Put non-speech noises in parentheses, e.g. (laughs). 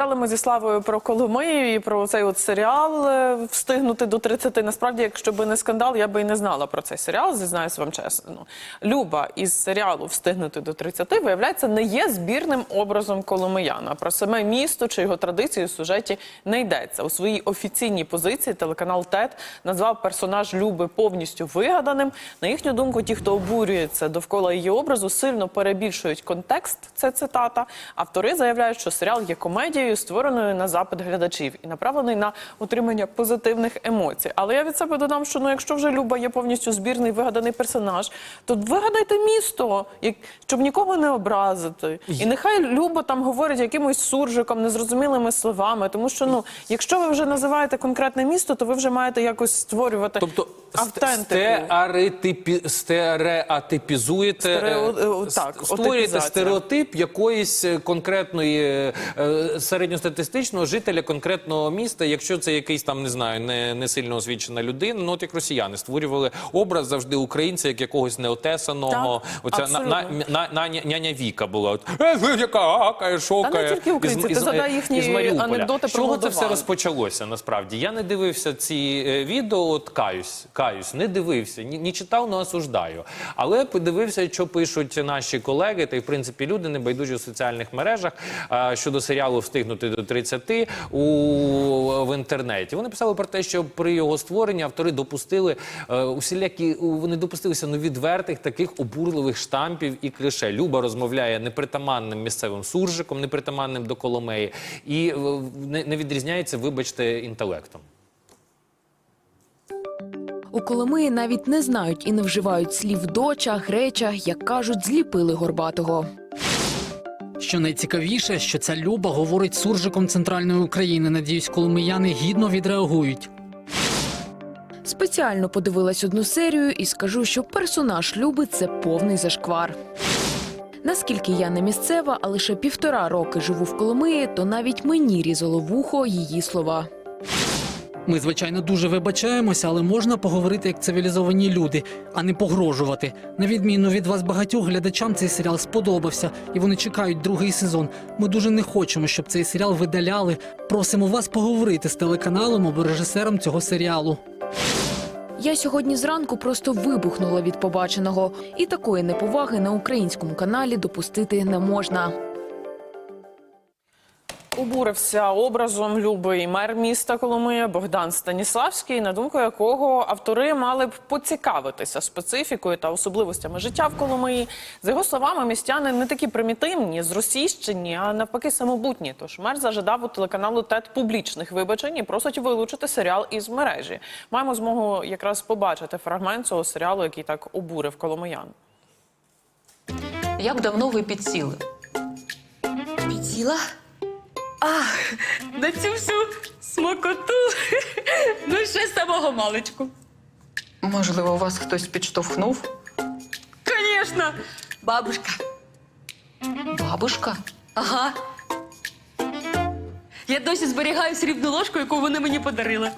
Ми зі Славою про Коломию і про цей от серіал е, встигнути до 30. Насправді, якщо би не скандал, я би і не знала про цей серіал, зізнаюсь вам чесно. Ну, Люба із серіалу Встигнути до 30, виявляється, не є збірним образом Коломияна. Про саме місто чи його традиції у сюжеті не йдеться. У своїй офіційній позиції телеканал ТЕТ назвав персонаж Люби повністю вигаданим. На їхню думку, ті, хто обурюється довкола її образу, сильно перебільшують контекст. Це цитата. Автори заявляють, що серіал є комедією, створеною на запит глядачів і направлений на отримання позитивних емоцій. Але я від себе додам, що ну, якщо вже Люба є повністю збірний вигаданий персонаж, то вигадайте місто, як- щоб нікого не образити. І нехай Люба там говорить якимось суржиком, незрозумілими словами. Тому що ну, якщо ви вже називаєте конкретне місто, то ви вже маєте якось створювати Тобто автентику. стереотипі, стереотипізуєте, Стерео- е, е, так, створюєте стереотип якоїсь е, конкретної е, середньостатистичного жителя конкретного міста, якщо це якийсь там, не знаю, не, не сильно освічена людина, ну от як росіяни створювали образ завжди українця, як якогось неотесаного. Так, Оця на, на, на, на, няня Віка була. От, «Е, яка гакає, шокає. Та не тільки українці, ти задай їхні із анекдоти З про чого це все розпочалося насправді? Я не дивився ці е, відео, от каюсь, каюсь, не дивився, ні, ні читав, не осуждаю. Але подивився, що пишуть наші колеги, та й в принципі люди небайдужі у соціальних мережах а, щодо серіалу Встигнути до 30 у, в інтернеті. Вони писали про те, що при його створенні автори допустили е, усілякі, вони допустилися ну, відвертих таких обурливих штампів і кліше. Люба розмовляє непритаманним місцевим суржиком, непритаманним до Коломеї, і е, не, не відрізняється, вибачте, інтелектом. У Коломиї навіть не знають і не вживають слів доча, греча, як кажуть, зліпили горбатого. Що найцікавіше, що ця Люба говорить суржиком центральної України. Надіюсь, коломияни гідно відреагують. Спеціально подивилась одну серію і скажу, що персонаж Люби це повний зашквар. Наскільки я не місцева, а лише півтора роки живу в Коломиї, то навіть мені різало вухо її слова. Ми, звичайно, дуже вибачаємося, але можна поговорити як цивілізовані люди, а не погрожувати. На відміну від вас багатьох глядачам цей серіал сподобався, і вони чекають другий сезон. Ми дуже не хочемо, щоб цей серіал видаляли. Просимо вас поговорити з телеканалом або режисером цього серіалу. Я сьогодні зранку просто вибухнула від побаченого, і такої неповаги на українському каналі допустити не можна. Обурився образом Люби і мер міста Коломия Богдан Станіславський, на думку якого автори мали б поцікавитися специфікою та особливостями життя в Коломиї. За його словами, містяни не такі примітивні, зросійщені, а навпаки самобутні. Тож мер зажадав у телеканалу ТЕТ публічних вибачень і просить вилучити серіал із мережі. Маємо змогу якраз побачити фрагмент цього серіалу, який так обурив коломиян. Як давно ви підсіли? Підсіла? А, на цю всю смокоту. (laughs) ну, ще з самого маличку. Можливо, вас хтось підштовхнув? Звісно, бабушка. Бабушка? Ага. Я досі зберігаю срібну ложку, яку вони мені подарили.